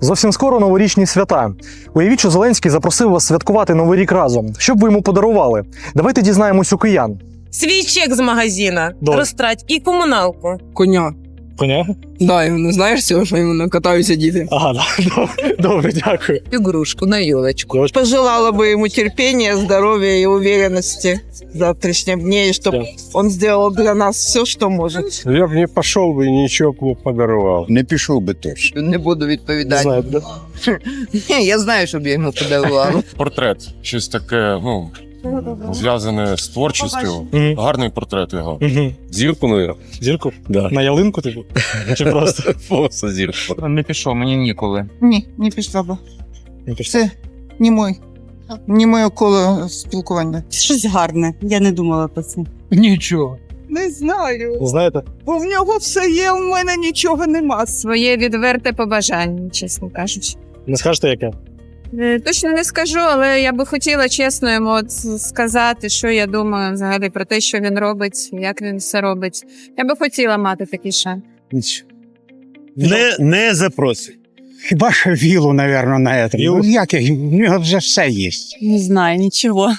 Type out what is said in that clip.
Зовсім скоро новорічні свята. Уявіть, що Зеленський запросив вас святкувати новий рік разом. Що б ви йому подарували? Давайте дізнаємось у киян. Свій чек з магазина Добре. розтрать і комуналку. Коня. Коня? Да, і не знаєш цього, що іменно катаються діти. Ага, да. добре, дякую. игрушку на елочку. Елочку. Пожелала бы ему терпения, здоровья и уверенности в завтрашнем дне, и чтобы Да. он сделал для нас все, что может. Я б не пішов би і нічого б не подарував. Не пішов би теж. Не буду відповідати. знаю, да? Ні, я знаю, щоб я йому подарувала. портрет, щось таке, ну, зв'язане з творчістю. Мгм. Гарний портрет його. Зірку, ну, Зірку? Да. На ялинку, типу? Чи просто? Просто зірку. Не пішов, мені ніколи. Ні, не пішла б. Не пішла. Це не мой. Не моє коло спілкування. Щось гарне. Я не думала про це. Нічого. Не знаю. Знаєте? Бо в нього все є, у мене нічого нема. Своє відверте побажання, чесно кажучи. Не скажете, яке? Е, Точно не скажу, але я би хотіла чесно йому от сказати, що я думаю взагалі про те, що він робить, як він все робить. Я би хотіла мати такий шанс. Не, не запросить. Хіба що вілу, мабуть, на це. Ну, як, я- У нього вже все є. Не знаю, нічого.